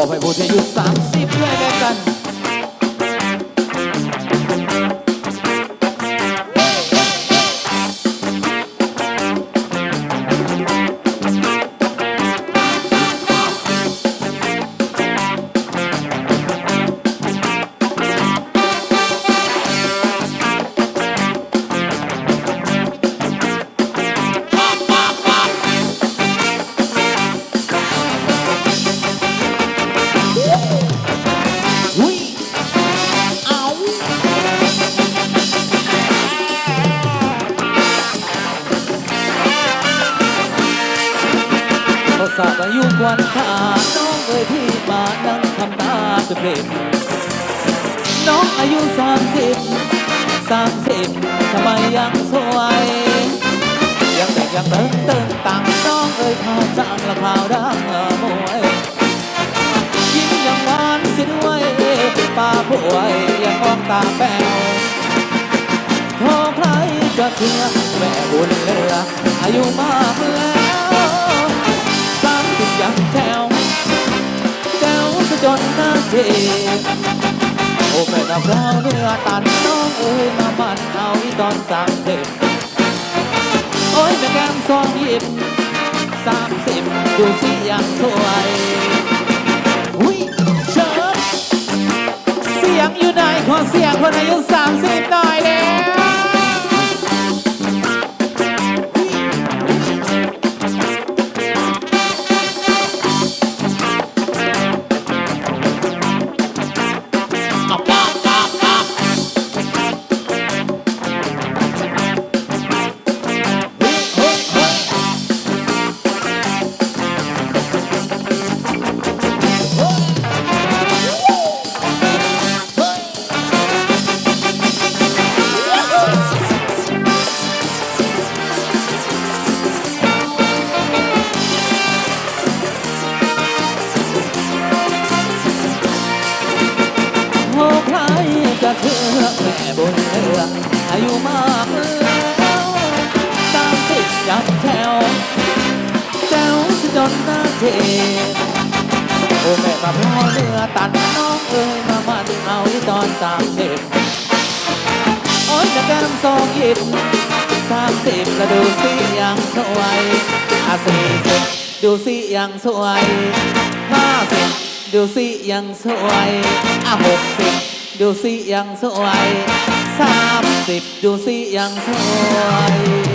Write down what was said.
บอกให้ผู้ที่อายุสามสิบด้วยแม่กัน เขาสาบอายุกวันขาน้องเอ้ยพี่มานั่งทำหน้าเป็นเพลงน้องอายุสามสิบสามสิบทำไมยังสวย ยังเด็กยังเติงเติงตังน้องเอ้ยข่าจ้างละข่าวดังเออมวยยิ้มยังหวานสิด้วยป้าป่วยยังมองตาแป๋วโทรใครจะเชื่อแม่บุญเลืออายุมากแล้ว จ๋วซะจนน้าเจ็บโอ้แม่นับเราเรือตันน้องเอ้ยมามันเอาอีตอนสามเด็กโอ้ยแม่แก้มซองยิบสามสิบดูสิยังสวยอุ้ยเชิญเสียงอยู่ไหนขอเสียงคนอายุสามสิบหน่อย จะเชื่อแม่บนเรืออายุมากแล้วสามสิบยับแถวแจ๋วจะจนหน้าเจ็บโอ้แม่มาพร้อเรือตัดน้องเอ้ยมามันเอาที่ตอนสามสิบโอ้ยจะแก้มสองหยิบสามสิบแล้วดูสิยังสวยอะสี่สิบดูสิยังสวยห้าสิบดูสิยังสวยอะหกสิบ ดูสิยังสวยสามสิบดูสิยังสวย